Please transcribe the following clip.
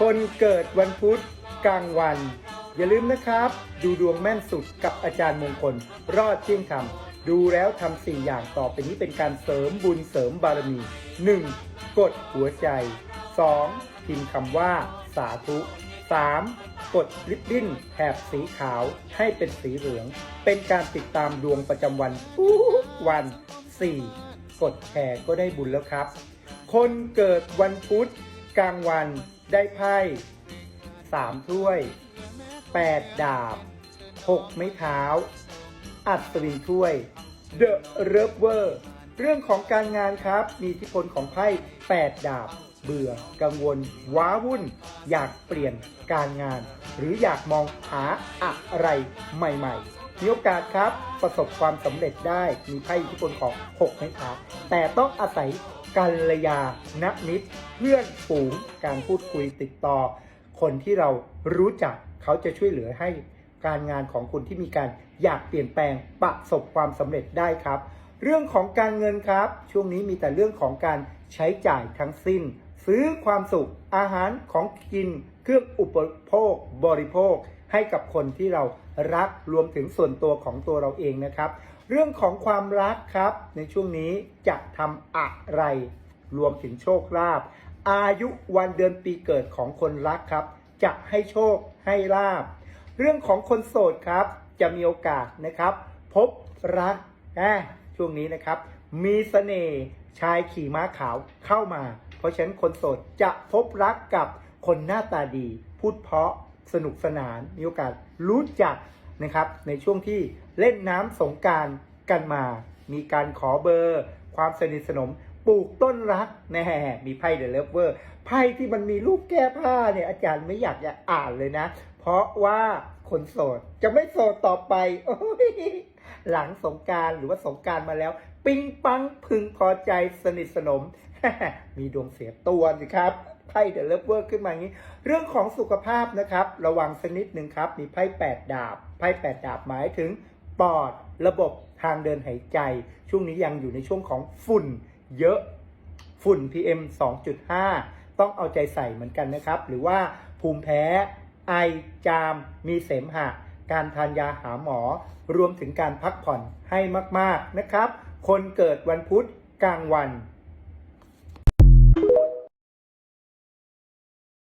คนเกิดวันพุธกลางวัน อย่าลืมนะครับ ดูดวงแม่นสุดกับอาจารย์มงคล รอดเที่ยงธรรมดูแล้วทำสี่อย่างต่อไปนี้เป็นการเสริมบุญเสริมบารมี 1. กดหัวใจ 2. พิมพ์คำว่าสาธุ 3. กดลิปบิ้นแถบสีขาวให้เป็นสีเหลือง เป็นการติดตามดวงประจำวันทุกวัน 4. กดแชร์ก็ได้บุญแล้วครับ คนเกิดวันพุธ กลางวันได้ไพ่สามถ้วย 8 ดาบ 6 ไม้เท้า อัศวินถ้วย The r e v e r เรื่องของการงานครับ มีอิทธิพลของไพ่ 8 ดาบ เบื่อ กังวล ว้าวุ่น อยากเปลี่ยนการงาน หรืออยากมองหาอะไรใหม่ๆ มีโอกาสครับ ประสบความสำเร็จได้ มีไพ่อิทธิพลของ 6 ไม้เท้า แต่ต้องอาศัย กัลยาณมิตร เพื่อนฝูงการพูดคุยติดต่อ คนที่เรารู้จักเขาจะช่วยเหลือให้การงานของคุณที่มีการอยากเปลี่ยนแปลงประสบความสำเร็จได้ครับ เรื่องของการเงินครับ ช่วงนี้มีแต่เรื่องของการใช้จ่ายทั้งสิ้น ซื้อความสุขอาหารของกิน เครื่องอุปโภค บริโภค ให้กับคนที่เรารักรวมถึงส่วนตัวของตัวเราเองนะครับ เรื่องของความรักครับ ในช่วงนี้จะทำอะไร รวมถึงโชคลาภอายุวันเดือนปีเกิดของคนรักครับ จะให้โชคให้ลาบเรื่องของคนโสดครับ จะมีโอกาสนะครับ พบรักนะช่วงนี้นะครับ มีเสน่ห์ชายขี่ม้าขาวเข้ามา เพราะฉะนั้นคนโสดจะพบรักกับคนหน้าตาดี พูดเพราะสนุกสนาน มีโอกาสรู้จัก นะครับ ในช่วงที่เล่นน้ำสงการกันมา มีการขอเบอร์ ความสนิทสนมปลูกต้นรักแน่มีไพ่เดอะเลเวอร์ไพ่ที่มันมีรูปแก้ผ้าเนี่ยอาจารย์ไม่อยากจะอ่านเลยนะ เพราะว่าคนโสดจะไม่โสดต่อไปอหลังสงการหรือว่าสงการมาแล้ว ปิงปังพึงพอใจสนิทสนม มีดวงเสียตัวสิครับไพ่เดอะเลเวอร์ขึ้นมาอย่างนี้ เรื่องของสุขภาพนะครับ ระวังสักนิดหนึ่งครับ มีไพ่แปดดาบ พ่แปดดาบหมายถึงปอดระบบทางเดินหายใจ ช่วงนี้ยังอยู่ในช่วงของฝุ่นเยอะฝุ่น PM 2.5 ต้องเอาใจใส่เหมือนกันนะครับ หรือว่าภูมิแพ้ไอจามมีเสมหะ การทานยาหาหมอ รวมถึงการพักผ่อนให้มาก ๆนะครับ คนเกิดวันพุธกลางวัน